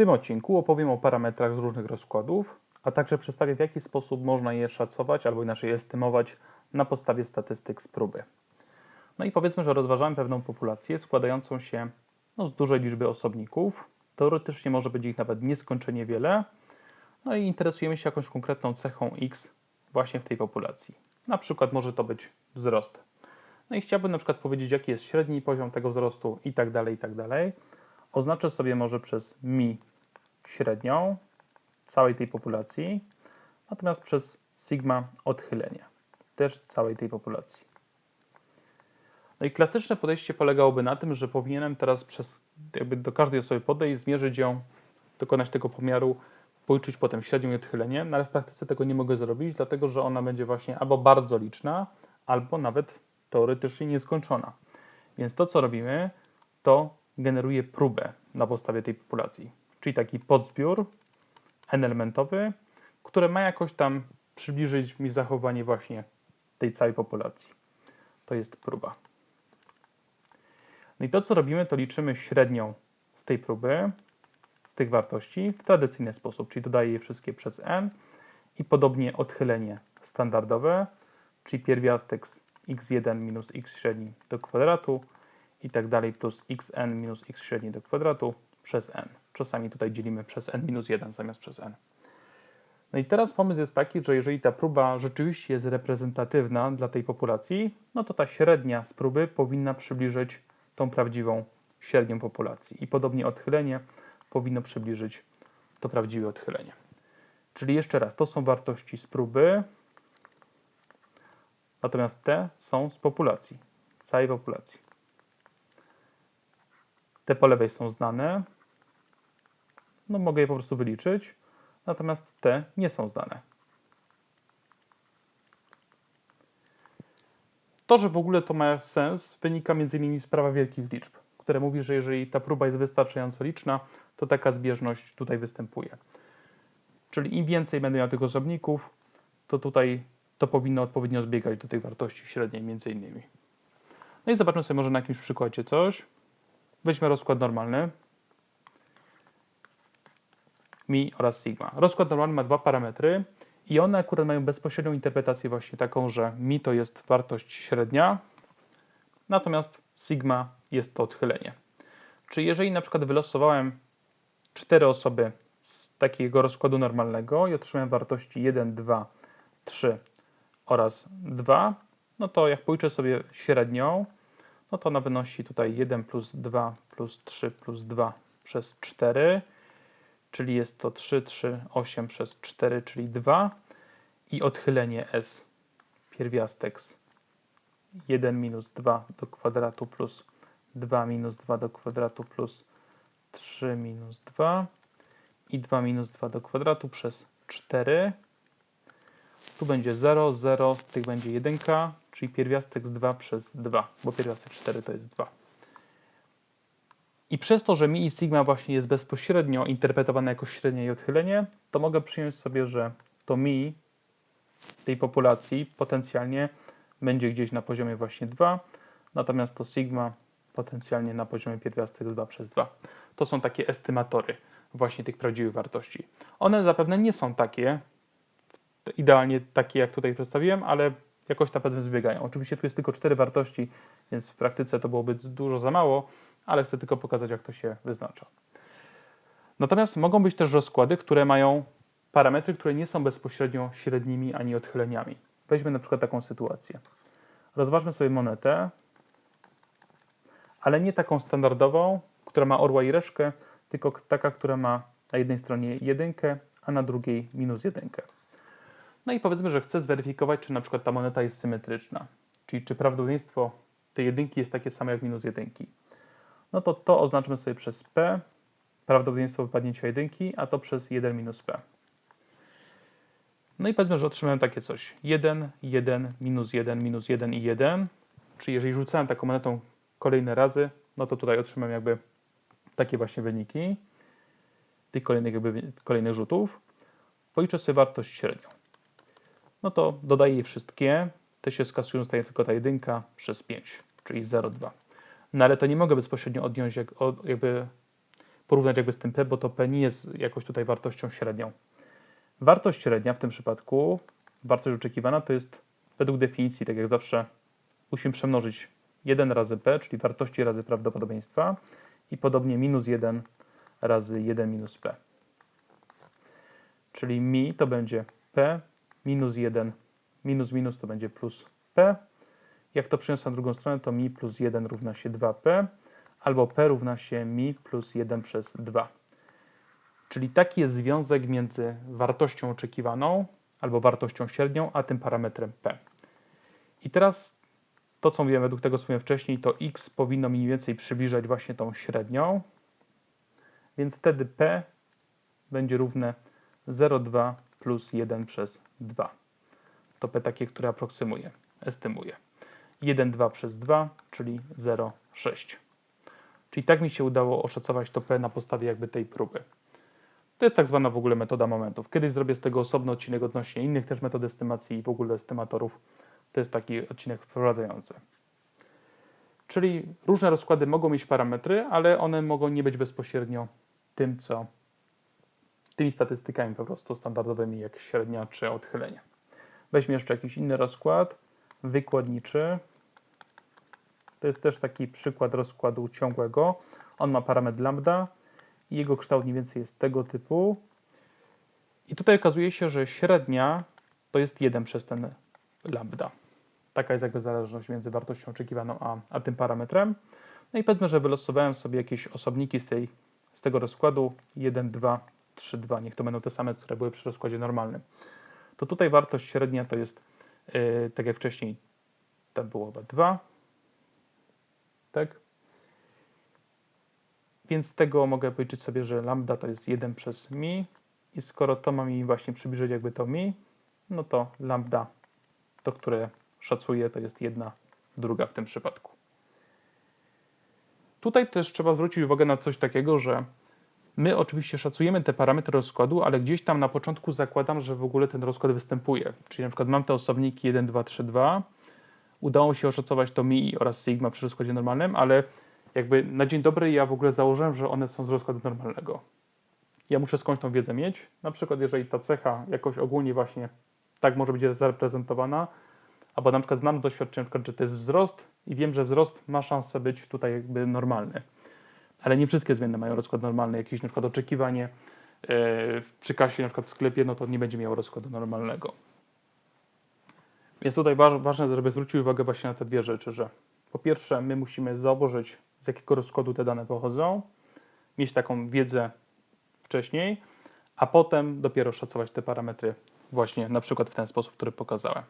tym odcinku opowiem o parametrach z różnych rozkładów, a także przedstawię w jaki sposób można je szacować albo inaczej estymować na podstawie statystyk z próby. No i powiedzmy, że rozważamy pewną populację składającą się no, z dużej liczby osobników. Teoretycznie może być ich nawet nieskończenie wiele. No i interesujemy się jakąś konkretną cechą x właśnie w tej populacji. Na przykład może to być wzrost. No i chciałbym na przykład powiedzieć, jaki jest średni poziom tego wzrostu i tak dalej, i tak dalej. Oznaczę sobie może przez mi średnią całej tej populacji, natomiast przez sigma odchylenie też całej tej populacji. No i klasyczne podejście polegałoby na tym, że powinienem teraz przez jakby do każdej osoby podejść, zmierzyć ją, dokonać tego pomiaru, policzyć potem średnią i odchylenie, no ale w praktyce tego nie mogę zrobić, dlatego że ona będzie właśnie albo bardzo liczna, albo nawet teoretycznie nieskończona. Więc to, co robimy, to generuje próbę na podstawie tej populacji, czyli taki podzbiór n-elementowy, który ma jakoś tam przybliżyć mi zachowanie właśnie tej całej populacji. To jest próba. No i to, co robimy, to liczymy średnią z tej próby, z tych wartości w tradycyjny sposób, czyli dodaję je wszystkie przez n i podobnie odchylenie standardowe, czyli pierwiastek z x1 minus x średni do kwadratu i tak dalej plus xn minus x średni do kwadratu przez n. Czasami tutaj dzielimy przez n minus 1 zamiast przez n. No i teraz pomysł jest taki, że jeżeli ta próba rzeczywiście jest reprezentatywna dla tej populacji, no to ta średnia z próby powinna przybliżyć tą prawdziwą średnią populacji. I podobnie odchylenie powinno przybliżyć to prawdziwe odchylenie. Czyli jeszcze raz, to są wartości z próby, natomiast te są z populacji, całej populacji. Te po lewej są znane, no mogę je po prostu wyliczyć, natomiast te nie są znane. To, że w ogóle to ma sens, wynika m.in. z prawa wielkich liczb, które mówi, że jeżeli ta próba jest wystarczająco liczna, to taka zbieżność tutaj występuje. Czyli im więcej będę miał tych osobników, to tutaj to powinno odpowiednio zbiegać do tej wartości średniej między innymi. No i zobaczmy sobie może na jakimś przykładzie coś. Weźmy rozkład normalny mi oraz sigma. Rozkład normalny ma dwa parametry i one akurat mają bezpośrednią interpretację właśnie taką, że mi to jest wartość średnia, natomiast sigma jest to odchylenie. Czyli jeżeli na przykład wylosowałem cztery osoby z takiego rozkładu normalnego i otrzymałem wartości 1, 2, 3 oraz 2, no to jak policzę sobie średnią, no to ona wynosi tutaj 1 plus 2 plus 3 plus 2 przez 4, czyli jest to 3, 3, 8 przez 4, czyli 2 i odchylenie s pierwiastek z 1 minus 2 do kwadratu plus 2 minus 2 do kwadratu plus 3 minus 2 i 2 minus 2 do kwadratu przez 4. Tu będzie 0, 0, z tych będzie 1, czyli pierwiastek z 2 przez 2, bo pierwiastek 4 to jest 2. I przez to, że mi i sigma właśnie jest bezpośrednio interpretowane jako średnie i odchylenie, to mogę przyjąć sobie, że to mi tej populacji potencjalnie będzie gdzieś na poziomie właśnie 2, natomiast to sigma potencjalnie na poziomie pierwiastek 2 przez 2. To są takie estymatory właśnie tych prawdziwych wartości. One zapewne nie są takie, idealnie takie jak tutaj przedstawiłem, ale jakoś na pewno zbiegają. Oczywiście tu jest tylko cztery wartości, więc w praktyce to byłoby dużo za mało, ale chcę tylko pokazać, jak to się wyznacza. Natomiast mogą być też rozkłady, które mają parametry, które nie są bezpośrednio średnimi ani odchyleniami. Weźmy na przykład taką sytuację. Rozważmy sobie monetę, ale nie taką standardową, która ma orła i reszkę, tylko taka, która ma na jednej stronie jedynkę, a na drugiej minus jedynkę. No i powiedzmy, że chcę zweryfikować, czy na przykład ta moneta jest symetryczna, czyli czy prawdopodobieństwo tej jedynki jest takie samo jak minus jedynki no to to oznaczmy sobie przez p, prawdopodobieństwo wypadnięcia jedynki, a to przez 1 minus p. No i powiedzmy, że otrzymałem takie coś. 1, 1, minus 1, minus 1 i 1. Czyli jeżeli rzucałem taką monetą kolejne razy, no to tutaj otrzymałem jakby takie właśnie wyniki tych kolejnych, jakby, kolejnych rzutów. Policzę sobie wartość średnią. No to dodaję je wszystkie. Te się skasują, zostaje tylko ta jedynka przez 5, czyli 0,2. No ale to nie mogę bezpośrednio odjąć, jak, od, jakby porównać jakby z tym P, bo to P nie jest jakoś tutaj wartością średnią. Wartość średnia w tym przypadku, wartość oczekiwana, to jest według definicji, tak jak zawsze, musimy przemnożyć 1 razy P, czyli wartości razy prawdopodobieństwa i podobnie minus 1 razy 1 minus P. Czyli mi to będzie P minus 1 minus minus to będzie plus P. Jak to przyniosę na drugą stronę, to mi plus 1 równa się 2P, albo P równa się mi plus 1 przez 2. Czyli taki jest związek między wartością oczekiwaną albo wartością średnią, a tym parametrem P. I teraz to, co mówiłem według tego, co mówiłem wcześniej, to x powinno mniej więcej przybliżać właśnie tą średnią, więc wtedy P będzie równe 0,2 plus 1 przez 2. To P takie, które aproksymuje, estymuje. 1,2 przez 2, czyli 0,6. Czyli tak mi się udało oszacować to P na podstawie jakby tej próby. To jest tak zwana w ogóle metoda momentów. Kiedyś zrobię z tego osobny odcinek odnośnie innych też metod estymacji i w ogóle estymatorów. To jest taki odcinek wprowadzający. Czyli różne rozkłady mogą mieć parametry, ale one mogą nie być bezpośrednio tym, co tymi statystykami po prostu standardowymi, jak średnia czy odchylenie. Weźmy jeszcze jakiś inny rozkład, wykładniczy. To jest też taki przykład rozkładu ciągłego. On ma parametr lambda i jego kształt mniej więcej jest tego typu. I tutaj okazuje się, że średnia to jest 1 przez ten lambda. Taka jest jakby zależność między wartością oczekiwaną a, a tym parametrem. No i powiedzmy, że wylosowałem sobie jakieś osobniki z, tej, z tego rozkładu 1, 2, 3, 2. Niech to będą te same, które były przy rozkładzie normalnym. To tutaj wartość średnia to jest, yy, tak jak wcześniej, to było 2. Tak? Więc z tego mogę powiedzieć sobie, że lambda to jest 1 przez mi i skoro to ma mi właśnie przybliżyć jakby to mi, no to lambda, to które szacuję, to jest jedna druga w tym przypadku. Tutaj też trzeba zwrócić uwagę na coś takiego, że my oczywiście szacujemy te parametry rozkładu, ale gdzieś tam na początku zakładam, że w ogóle ten rozkład występuje. Czyli na przykład mam te osobniki 1, 2, 3, 2, udało się oszacować to mi oraz sigma przy rozkładzie normalnym, ale jakby na dzień dobry ja w ogóle założyłem, że one są z rozkładu normalnego. Ja muszę skądś tą wiedzę mieć. Na przykład jeżeli ta cecha jakoś ogólnie właśnie tak może być zareprezentowana, albo na przykład znam doświadczenie, że to jest wzrost i wiem, że wzrost ma szansę być tutaj jakby normalny. Ale nie wszystkie zmienne mają rozkład normalny. Jakieś na przykład oczekiwanie yy, przy kasie na przykład w sklepie, no to nie będzie miało rozkładu normalnego. Więc tutaj ważne, żeby zwrócić uwagę właśnie na te dwie rzeczy, że po pierwsze my musimy założyć z jakiego rozkładu te dane pochodzą, mieć taką wiedzę wcześniej, a potem dopiero szacować te parametry właśnie na przykład w ten sposób, który pokazałem.